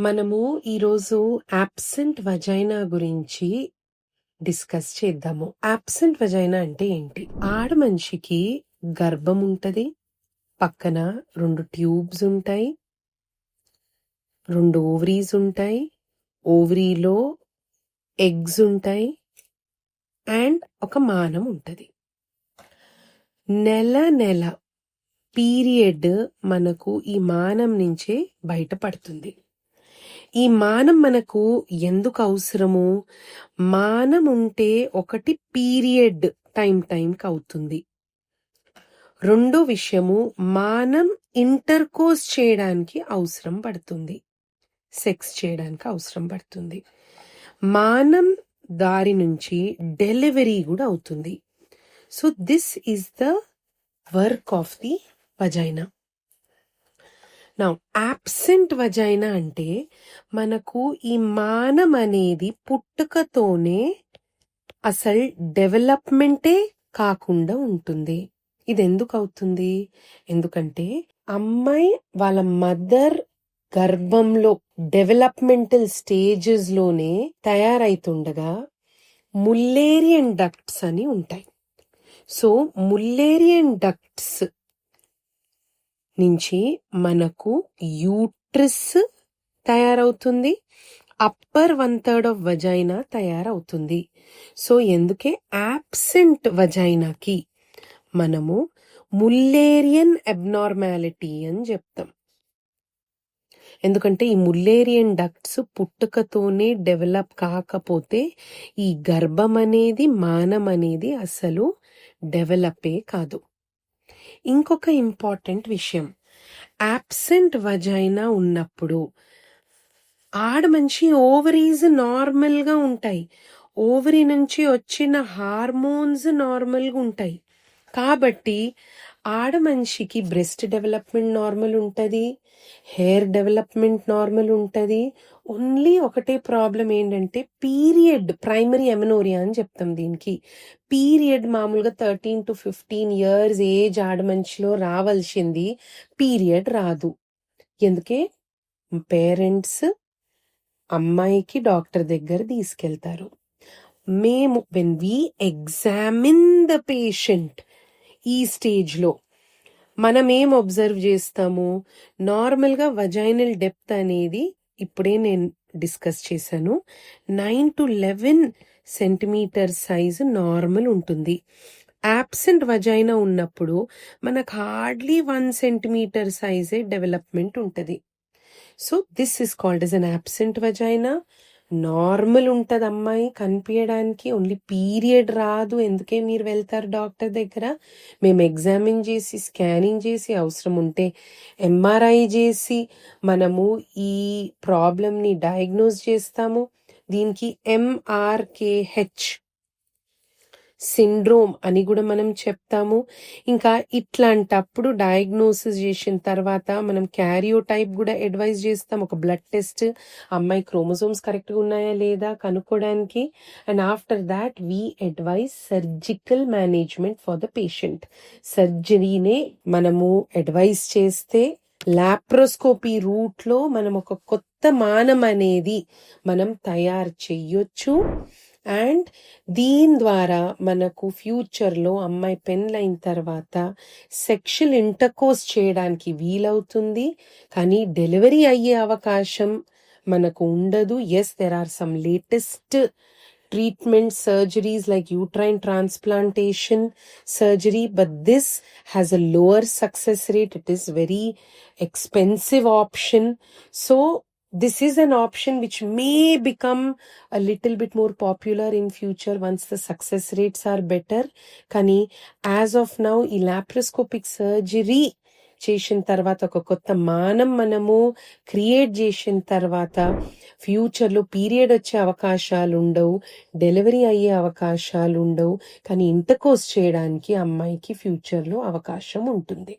మనము ఈరోజు యాబ్సెంట్ వజైనా గురించి డిస్కస్ చేద్దాము. యాబ్సెంట్ వజైనా అంటే ఏంటి? ఆడ మనిషికి గర్భం ఉంటుంది పక్కన రెండు ట్యూబ్స్ ఉంటాయి రెండు ఓవరీస్ ఉంటాయి ఓవరీలో ఎగ్స్ ఉంటాయి అండ్ ఒక మానం ఉంటుంది. నెల నెల పీరియడ్ మనకు ఈ మానం నుంచే బయటపడుతుంది. ఈ మానం మనకు ఎందుకు అవసరము? మానం ఉంటే ఒకటి పీరియడ్ టైం టైంకి అవుతుంది. రెండో విషయము మానం ఇంటర్కోర్స్ చేయడానికి అవసరం పడుతుంది. సెక్స్ చేయడానికి అవసరం పడుతుంది. మానం దారి నుంచి డెలివరీ కూడా అవుతుంది. So this is the work of the vagina. నా యాబ్సెంట్ వజైనా అంటే మనకు ఈ మానం అనేది పుట్టుకతోనే అసలు డెవలప్మెంటే కాకుండా ఉంటుంది. ఇది ఎందుకు అవుతుంది ఎందుకంటే అమ్మాయి వాళ్ళ మదర్ గర్భంలో డెవలప్మెంటల్ స్టేజెస్లోనే తయారైతుండగా ముల్లేరియన్ డక్ట్స్ అని ఉంటాయి. సో ముల్లేరియన్ డక్ట్స్ నుంచి మనకు యూట్రిస్ తయారవుతుంది. Upper one third of vagina తయారవుతుంది. సో ఎందుకే? యాబ్సెంట్ వజైనాకి మనము ముల్లేరియన్ అబ్నార్మాలిటీ అని చెప్తాం. ఎందుకంటే ఈ ముల్లేరియన్ డక్ట్స్ పుట్టుకతోనే డెవలప్ కాకపోతే ఈ గర్భం అనేది మానం అనేది అసలు డెవలపే కాదు. ఇంకొక ఇంపార్టెంట్ విషయం. యాబ్సెంట్ వజైనా ఉన్నప్పుడు ఆడ మనిషి ఓవరీస్ నార్మల్గా ఉంటాయి. ఓవరీ నుంచి వచ్చిన హార్మోన్స్ నార్మల్గా ఉంటాయి. కాబట్టి ఆడ మనిషికి బ్రెస్ట్ డెవలప్మెంట్ నార్మల్ ఉంటుంది హెయిర్ డెవలప్మెంట్ నార్మల్ ఉంటుంది. ఓన్లీ ఒకటే ప్రాబ్లం ఏంటంటే పీరియడ్ ప్రైమరీ ఎమనోరియా అని చెప్తాం దీనికి. పీరియడ్ మామూలుగా thirteen to fifteen years age ఆడ మనిషిలో రావాల్సింది పీరియడ్ రాదు. ఎందుకే? పేరెంట్స్ అమ్మాయికి డాక్టర్ దగ్గర తీసుకెళ్తారు. మేము when we examine the patient ఈ స్టేజ్లో మనం ఏం అబ్జర్వ్ చేస్తాము? నార్మల్గా వజైనల్ డెప్త్ అనేది ఇప్పుడే నేను డిస్కస్ చేశాను. Nine to eleven centimetre size normal ఉంటుంది. యాబ్సెంట్ వజైనా ఉన్నప్పుడు మనకు హార్డ్లీ వన్ సెంటీమీటర్ సైజే డెవలప్మెంట్ ఉంటుంది. So this is called as an absent vagina normal ఉంటుంది అమ్మాయి కనిపించడానికి ఓన్లీ పీరియడ్ రాదు. ఎందుకే మీరు వెళ్తారు డాక్టర్ దగ్గర? మేము ఎగ్జామిన్ చేసి స్కానింగ్ చేసి అవసరం ఉంటే ఎంఆర్ఐ చేసి మనము ఈ ప్రాబ్లమ్ని డయాగ్నోజ్ చేస్తాము. దీనికి ఎంఆర్కేహెచ్ సిండ్రోమ్ అని కూడా మనం చెప్తాము. ఇంకా ఇట్లాంటప్పుడు డయాగ్నోసిస్ చేసిన తర్వాత మనం క్యారియో టైప్ కూడా అడ్వైజ్ చేస్తాం. ఒక బ్లడ్ టెస్ట్ అమ్మాయి క్రోమోజోమ్స్ కరెక్ట్గా ఉన్నాయా లేదా కనుక్కోవడానికి. And after that we advise surgical management for the patient సర్జరీనే మనము అడ్వైజ్ చేస్తే లాప్రోస్కోపీ రూట్లో మనం ఒక కొత్త మానం అనేది మనం తయారు చెయ్యొచ్చు అండ్ దీని ద్వారా మనకు ఫ్యూచర్లో అమ్మాయి పెళ్ళైన తర్వాత సెక్షువల్ ఇంటర్కోర్స్ చేయడానికి వీలవుతుంది. కానీ డెలివరీ అయ్యే అవకాశం మనకు ఉండదు. Yes there are some latest treatment surgeries like uterine transplantation surgery but this has a lower success rate it is very expensive option so this is an option which may become a little bit more popular in future once the success rates are better. కానీ as of now ఈ laparoscopic surgery చేసిన తర్వాత ఒక కొత్త మానం మనము create చేసిన తర్వాత ఫ్యూచర్లో పీరియడ్ వచ్చే అవకాశాలు ఉండవు డెలివరీ అయ్యే అవకాశాలు ఉండవు. కానీ ఇంటర్కోర్స్ చేయడానికి అమ్మాయికి ఫ్యూచర్లో అవకాశం ఉంటుంది.